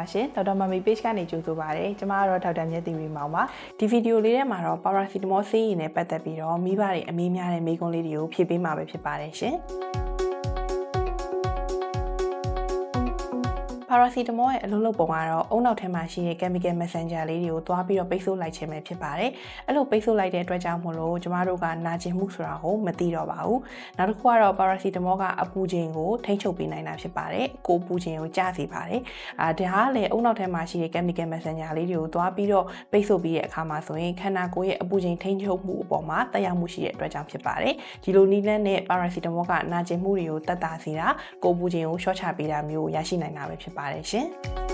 ပါရှင်ဒေါက်တာမမီ page ကနေကြိုဆိုပါရစေကျွန်မကတော့ဒေါက်တာမြတ်တီဗီမောင်ပါဒီဗီဒီယိုလေးထဲမှာတော့ paracetamol ဆေးရည်နဲ့ပတ်သက်ပြီးတော့မိဘတွေအမေးများတဲ့မေးခွန်းလေးတွေကိုဖြေပေးမှာပဲဖြစ်ပါတယ်ရှင် paracetamol ရဲ့အလုံးလုံးပုံကတော့အုံနောက်ထဲမှာရှိတဲ့ chemical messenger လေးတွေကိုသွားပြီးတော့ပိတ်ဆို့လိုက်ခြင်းပဲဖြစ်ပါတယ်။အဲ့လိုပိတ်ဆို့လိုက်တဲ့အတွက်ကြောင့်မို့လို့ကျမတို့ကနာကျင်မှုဆိုတာကိုမသိတော့ပါဘူး။နောက်တစ်ခုကတော့ paracetamol ကအပူချိန်ကိုထိန်းချုပ်ပေးနိုင်တာဖြစ်ပါတယ်။ကိုပူချိန်ကိုကျစေပါတယ်။အာဒါကလည်းအုံနောက်ထဲမှာရှိတဲ့ chemical messenger လေးတွေကိုသွားပြီးတော့ပိတ်ဆို့ပြီးတဲ့အခါမှာဆိုရင်ခန္ဓာကိုယ်ရဲ့အပူချိန်ထိန်းချုပ်မှုအပေါ်မှာတက်ရောက်မှုရှိတဲ့အတွက်ကြောင့်ဖြစ်ပါတယ်။ဒီလိုနည်းလမ်းနဲ့ paracetamol ကနာကျင်မှုတွေကိုတက်တာစေတာကိုပူချိန်ကိုရှော့ချပေးတာမျိုးကိုရရှိနိုင်တာပဲဖြစ်ပါတယ်ရှင်။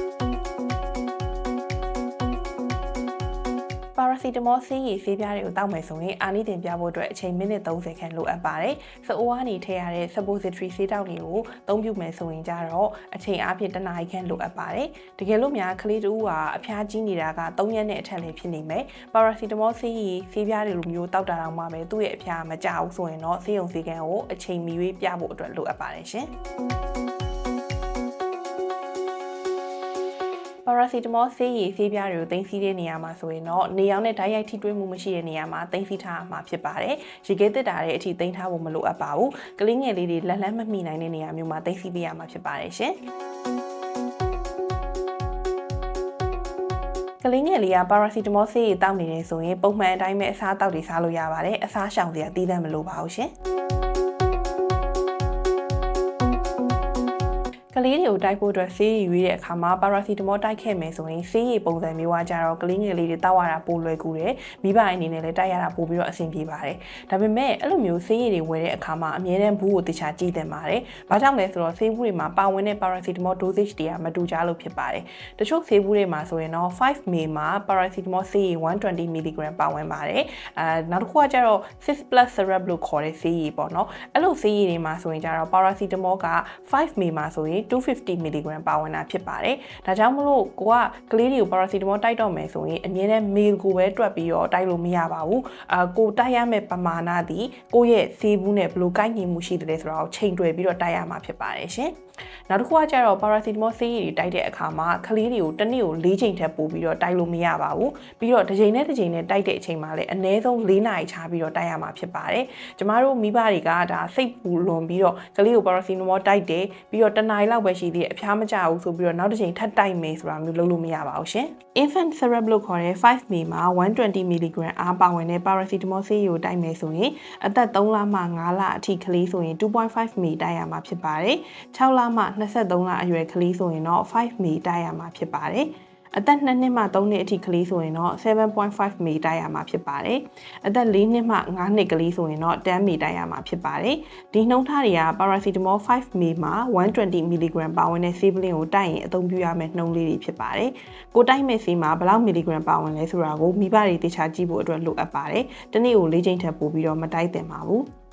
paracetamol ဆေးရည်ဆေးပြားတွေကိုတောက်မယ်ဆိုရင်အာနိသင်ပြဖို့အတွက်အချိန်မိနစ်30ခန့်လိုအပ်ပါတယ်။စအိုးကနေထည့်ရတဲ့ suppository ဆေးတောက်တွေကိုအသုံးပြုမယ်ဆိုရင်ကြတော့အချိန်အားဖြင့်တစ်နာရီခန့်လိုအပ်ပါတယ်။တကယ်လို့များကလေးတူကအဖျားကြီးနေတာက3ရက်နဲ့အထက်လည်းဖြစ်နေမယ်။ paracetamol ဆေးရည်ဆေးပြားတွေလိုမျိုးတောက်တာတော့မှပဲသူ့ရဲ့အဖျားမကြဘူးဆိုရင်တော့ဆေးရုံဆေးခန်းကိုအချိန်မီ၍ပြဖို့အတွက်လိုအပ်ပါတယ်ရှင်။ paracetamol ဆေးရည်ဆေးပြားတွေကိုသိမ်းဆည်းတဲ့နေရာမှာဆိုရင်တော့နေရောင်နဲ့ဓာတ်ရိုက်ထိတွေ့မှုမရှိတဲ့နေရာမှာသိမ်းဆည်းထားမှာဖြစ်ပါတယ်။ရေခဲတက်တာတဲ့အထိသိမ်းထားဖို့မလိုအပ်ပါဘူး။ကလေးငယ်လေးတွေလက်လန်းမမိနိုင်တဲ့နေရာမျိုးမှာသိမ်းဆည်းပေးရမှာဖြစ်ပါတယ်ရှင်။ကလေးငယ်လေးက paracetamol ဆေးရည်တောက်နေတယ်ဆိုရင်ပုံမှန်အတိုင်းပဲအစားအသောက်တွေစားလို့ရပါတယ်။အစားရှောင်စရာတည်တတ်မလိုပါဘူးရှင်။ ကလေးတွေကိုတိုက်ဖို့အတွက်ဆေးရည်ရွေးတဲ့အခါမှာပါရာစီတမောတိုက်ခဲ့မယ်ဆိုရင်ဆေးရည်ပုံစံမျိုးကကြတော့ကလေးငယ်လေးတွေတောက်ရတာပိုလွယ်ကူတယ်မိဘအနေနဲ့လည်းတိုက်ရတာပိုပြီးတော့အဆင်ပြေပါတယ်ဒါပေမဲ့အဲ့လိုမျိုးဆေးရည်တွေဝယ်တဲ့အခါမှာအမြဲတမ်းဘူးကိုတခြားကြည့်တင်ပါတယ်ဘာကြောင့်လဲဆိုတော့ဆေးဘူးတွေမှာပါဝင်တဲ့ပါရာစီတမော dosage တွေကမတူကြလို့ဖြစ်ပါတယ်တချို့ဆေးဘူးတွေမှာဆိုရင်တော့ 5 ml မှာပါရာစီတမောဆေးရည် 120mg ပါဝင်ပါတယ်အဲနောက်တစ်ခုကကြတော့6 plus syrup လို့ခေါ်တဲ့ဆေးရည်ပေါ့နော်အဲ့လိုဆေးရည်တွေမှာဆိုရင်ကြတော့ပါရာစီတမောက 5 ml မှာဆိုရင်250 mg ပါဝင်တာဖြစ်ပါတယ်။ဒါကြောင့်မလို့ကိုကကလေးတွေကို paracetamol တိုက်တော့မယ်ဆိုရင်အမြဲတမ်း meal ကိုပဲတွက်ပြီးတော့တိုက်လို့မရပါဘူး။အာကိုတိုက်ရမယ့်ပမာဏသည်ကိုယ့်ရဲ့ဆေးဘူးနဲ့ဘယ်လိုကိုက်ညီမှုရှိတယ်လဲဆိုတာကိုချိန်တွယ်ပြီးတော့တိုက်ရမှာဖြစ်ပါတယ်ရှင်။ နောက်တစ်ခုကကျတော့ paracetamol ဆေးရည်တွေတိုက်တဲ့အခါမှာကလေးတွေကိုတစ်နေ့ကို၄ချိန်ထက်ပိုပြီးတော့တိုက်လို့မရပါဘူးပြီးတော့တစ်ချိန်နဲ့တစ်ချိန်နဲ့တိုက်တဲ့အချိန်မှာလည်းအနည်းဆုံး၄နာရီခြားပြီးတော့တိုက်ရမှာဖြစ်ပါတယ်ကျမတို့မိဘတွေကဒါစိတ်ပူလွန်ပြီးတော့ကလေးကို paracetamol တိုက်တယ်ပြီးတော့တစ်နာရီလောက်ပဲရှိသေးတယ်အဖျားမကျဘူးဆိုပြီးတော့နောက်တစ်ချိန်ထပ်တိုက်မယ်ဆိုတာမျိုးလုပ်လို့မရပါဘူးရှင် infant syrup လို့ခေါ်တဲ့ 5ml မှာ 120mg အားပါဝင်တဲ့ paracetamol ဆေးရည်ကိုတိုက်မယ်ဆိုရင်အသက်3လမှ5လအထိကလေးဆိုရင် 2.5ml တိုက်ရမှာဖြစ်ပါတယ်6လမှ23လအရွယ်ကလေးဆိုရင်တော့5မီတိုက်ရမှာဖြစ်ပါတယ်အသက်2နှစ်မှ3နှစ်အထိကလေးဆိုရင်တော့7.5မီတိုက်ရမှာဖြစ်ပါတယ်။အသက်4နှစ်မှ5နှစ်ကလေးဆိုရင်တော့10မီတိုက်ရမှာဖြစ်ပါတယ်။ဒီနှုန်းထားတွေက paracetamol 5မီမှာ120 mg ပါဝင်တဲ့ဆေးပလင်းကိုတိုက်ရင်အသုံးပြုရမယ့်နှုန်းလေးတွေဖြစ်ပါတယ်။ကိုတိုက်မဲ့ဆေးမှာဘယ်လောက် mg ပါဝင်လဲဆိုတာကိုမိဘတွေတေချာကြည့်ဖို့အတွက်လိုအပ်ပါတယ်။တနေ့ကို၄ချိန်ထပ်ပို့ပြီးတော့မတိုက်သင့်ပါဘူး။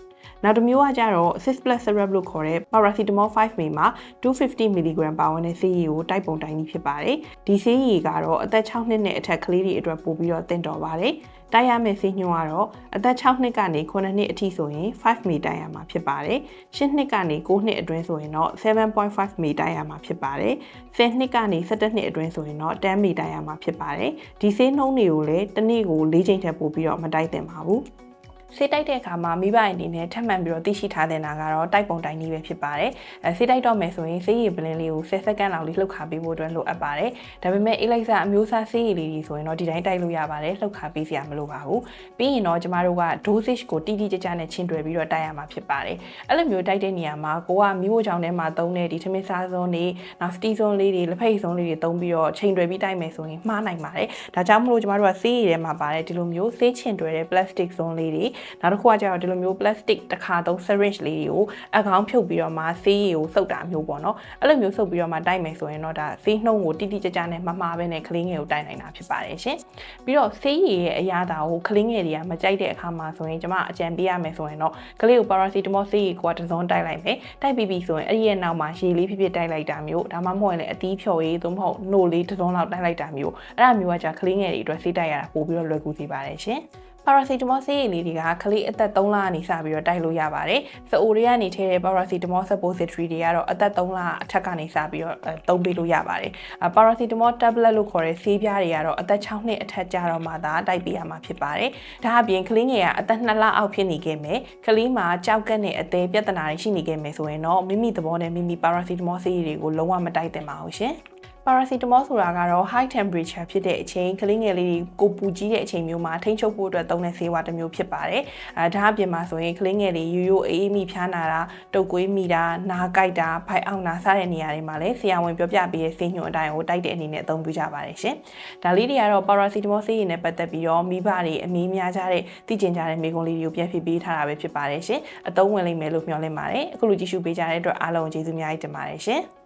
နောက်တစ်မျိုးကကြတော့ 6 plus syrup လို့ခေါ်တဲ့ paracetamol 5 ml မှာ 250mg ပါဝင်တဲ့ဆေးရည်ကိုတိုက်ပုံတိုင်းပြီးဖြစ်ပါတယ်ဒီဆေးရည်ကတော့အသက်6နှစ်နဲ့အထက်ကလေးတွေအတွက်ပို့ပြီးတော့တင့်တော်ပါတယ်တိုက်ရမယ့်ဆေးညွှန်းကတော့အသက်6နှစ်ကနေ9နှစ်အထိဆိုရင်5မီတိုက်ရမှာဖြစ်ပါတယ်။10နှစ်ကနေ9နှစ်အတွင်းဆိုရင်တော့ 7.5မီတိုက်ရမှာဖြစ်ပါတယ်။10နှစ်ကနေ17နှစ်အတွင်းဆိုရင်တော့ 10မီတိုက်ရမှာဖြစ်ပါတယ်။ဒီဆေးနှုန်းတွေကိုလည်းတစ်နေ့ကို၄ချိန်ထက်ပိုပြီးတော့မတိုက်သင့်ပါဘူး။ ဆေးတိုက်တဲ့အခါမှာမိဘအနေနဲ့ထပ်မံပြီးတော့သိရှိထားတဲ့နာကတော့တိုက်ပုံတိုင်းနည်းပဲဖြစ်ပါတယ်။အဲဆေးတိုက်တော့မယ်ဆိုရင်ဆေးရည်ပလင်းလေးကို10စက္ကန့်လောက်လေးလှုပ်ခါပေးဖို့အတွက်လိုအပ်ပါတယ်။ဒါပေမဲ့အိလိုက်စာအမျိုးအစားဆေးရည်လေးတွေဆိုရင်တော့ဒီတိုင်းတိုက်လို့ရပါတယ်လှုပ်ခါပေးစရာမလိုပါဘူး။ပြီးရင်တော့ကျမတို့က dosage ကိုတိတိကျကျနဲ့ချင်းတွယ်ပြီးတော့တိုက်ရမှာဖြစ်ပါတယ်။အဲ့လိုမျိုးတိုက်တဲ့နေရာမှာကိုကမိဖို့ကြောင့်ထဲမှာသုံးတဲ့ဒီထမင်းစားစွန်းတွေနောက်စတီစွန်းလေးတွေလက်ဖက်စွန်းလေးတွေသုံးပြီးတော့ချင်းတွယ်ပြီးတိုက်မယ်ဆိုရင်မှားနိုင်ပါတယ်။ဒါကြောင့်မလို့ကျမတို့ကဆေးရည်ထဲမှာပါတယ်ဒီလိုမျိုးဆေးချင်းတွယ်တဲ့ plastic စွန်းလေးတွေနောက်တစ်ခုကကျတော့ဒီလိုမျိုး plastic တစ်ခါသုံး syringe လေးတွေကိုအကောင်းဖြုတ်ပြီးတော့မှဆေးရည်ကိုစုပ်တာမျိုးပေါ့နော်အဲ့လိုမျိုးစုပ်ပြီးတော့မှတိုက်မယ်ဆိုရင်တော့ဒါဆေးနှုံးကိုတိတိကျကျနဲ့မမှားပဲနဲ့ကလေးငယ်ကိုတိုက်နိုင်တာဖြစ်ပါတယ်ရှင်ပြီးတော့ဆေးရည်ရဲ့အရာတာကိုကလေးငယ်တွေကမကြိုက်တဲ့အခါမှာဆိုရင်ကျမအကြံပေးရမယ်ဆိုရင်တော့ကလေးကို paracetamol ဆေးရည်ကိုတစ်စုံတိုက်လိုက်မယ်တိုက်ပြီးပြီဆိုရင်အဲ့ဒီရဲ့နောက်မှာရေလေးဖြစ်ဖြစ်တိုက်လိုက်တာမျိုးဒါမှမဟုတ်ရင်လည်းအသီးဖြော်ရည်သို့မဟုတ်နှိုလေးတစ်စုံလောက်တိုက်လိုက်တာမျိုးအဲ့ဒါမျိုးကじゃကလေးငယ်တွေအတွက်ဆေးတိုက်ရတာပို့ပြီးတော့လွယ်ကူစေပါတယ်ရှင် ပါရာစီတမောဆေးရည်လေးတွေကကလေးအသက်3လကနေစပြီးတော့တိုက်လို့ရပါတယ်။စအိုတွေကနေထည့်တဲ့ပါရာစီတမော suppository တွေကတော့အသက်3လအထက်ကနေစပြီးတော့အဲသုံးပေးလို့ရပါတယ်။အပါရာစီတမော tablet လို့ခေါ်တဲ့ဆေးပြားတွေကတော့အသက်6နှစ်အထက်ကျတော့မှသာတိုက်ပေးရမှာဖြစ်ပါတယ်။ဒါအပြင်ကလေးငယ်ကအသက်2လအောက်ဖြစ်နေခဲ့မယ်။ကလေးမှာကြောက်ကက်နဲ့အသေးပြဿနာတွေရှိနေခဲ့မယ်ဆိုရင်တော့မိမိသဘောနဲ့မိမိပါရာစီတမောဆေးရည်တွေကိုလုံးဝမတိုက်သင့်ပါဘူးရှင်။ ပါရာစီတမောဆိုတာကတော့ high temperature ဖြစ်တဲ့အချိန်ကလေးငယ်လေးတွေကိုပူကြီးတဲ့အချိန်မျိုးမှာထိန်းချုပ်ဖို့အတွက်သုံးတဲ့ဆေးဝါးတစ်မျိုးဖြစ်ပါတယ်။အဲဒါအပြင်မှာဆိုရင်ကလေးငယ်လေးရိုးရိုးအေးအေးမိဖျားနာတာတုပ်ကွေးမိတာနားကိုက်တာဖိုက်အောင်နာစတဲ့နေရာတွေမှာလည်းဆရာဝန်ပြောပြပေးတဲ့ဆေးညွှန်အတိုင်းကိုတိုက်တဲ့အနေနဲ့အသုံးပြုကြပါတယ်ရှင်။ဒါလေးတွေကတော့ပါရာစီတမောဆေးရည်နဲ့ပတ်သက်ပြီးတော့မိဘတွေအမေးများကြတဲ့သိကျင်ကြတဲ့မိကွန်လေးတွေကိုပြန်ဖြည့်ပေးထားတာပဲဖြစ်ပါတယ်ရှင်။အသုံးဝင်လိမ့်မယ်လို့မျှော်လင့်ပါတယ်။အခုလိုကြည့်ရှုပေးကြတဲ့အတွက်အားလုံးကျေးဇူးအများကြီးတင်ပါတယ်ရှင်။